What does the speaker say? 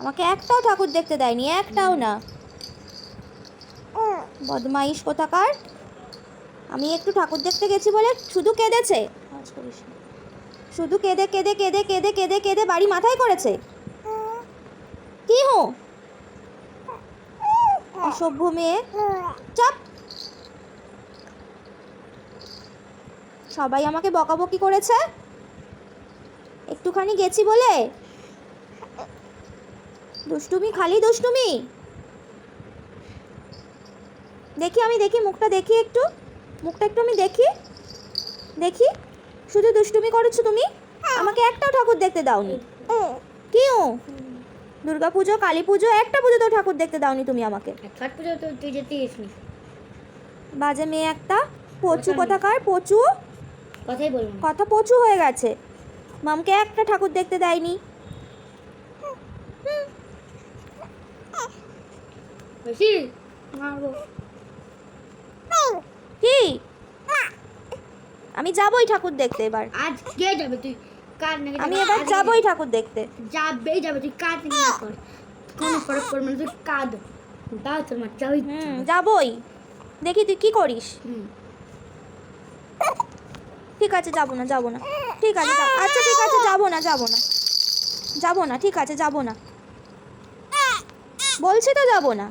আমাকে একটাও ঠাকুর দেখতে দেয়নি, একটাও না। বদমাইশ কোথাকার? আমি একটু ঠাকুর দেখতে গেছি বলে শুধু কেঁদেছে। শুধু কেঁদে কেঁদে কেঁদে কেঁদে কেঁদে কেঁদে বাড়ি মাথায় করেছে? কি হো? অসভ্য মেয়ে। চাপ! সবাই আমাকে বকাবকি করেছে? একটুখানি গেছি বলে দুষ্টুমি খালি দুষ্টুমি? দেখি আমি দেখি মুখটা দেখি একটু। মুখটা একটু আমি দেখি। দেখি। শুধু দুষ্টুমি করেছ তুমি? আমাকে একটাও ঠাকুর দেখতে দাওনি। কি ও দুর্গা পুজো কালী পুজো একটা পুজো তো ঠাকুর দেখতে দাওনি তুমি আমাকে। ছট পুজো তো তুই যেতে এসনি বাজে মেয়ে একটা। পচু কোথাকার? পচু? কথাই কথা পচু হয়ে গেছে। মামকে একটা ঠাকুর দেখতে দেয়নি। কি? আমি যাবই ঠাকুর দেখতে এবার। যাবে তুই? কার নাকি আমি এবার যাবই ঠাকুর দেখতে। যাবেই যাবে তুই কাজ না কর কোনো ফরক না তুই কাঁদ। দাও তোর মা যাবি। হুম যাবই। দেখি তুই কি করিস? ঠিক আছে যাব না যাব না। ঠিক আছে আচ্ছা ঠিক আছে যাব না যাব না। যাব না ঠিক আছে যাব না। বলছি তো যাব না।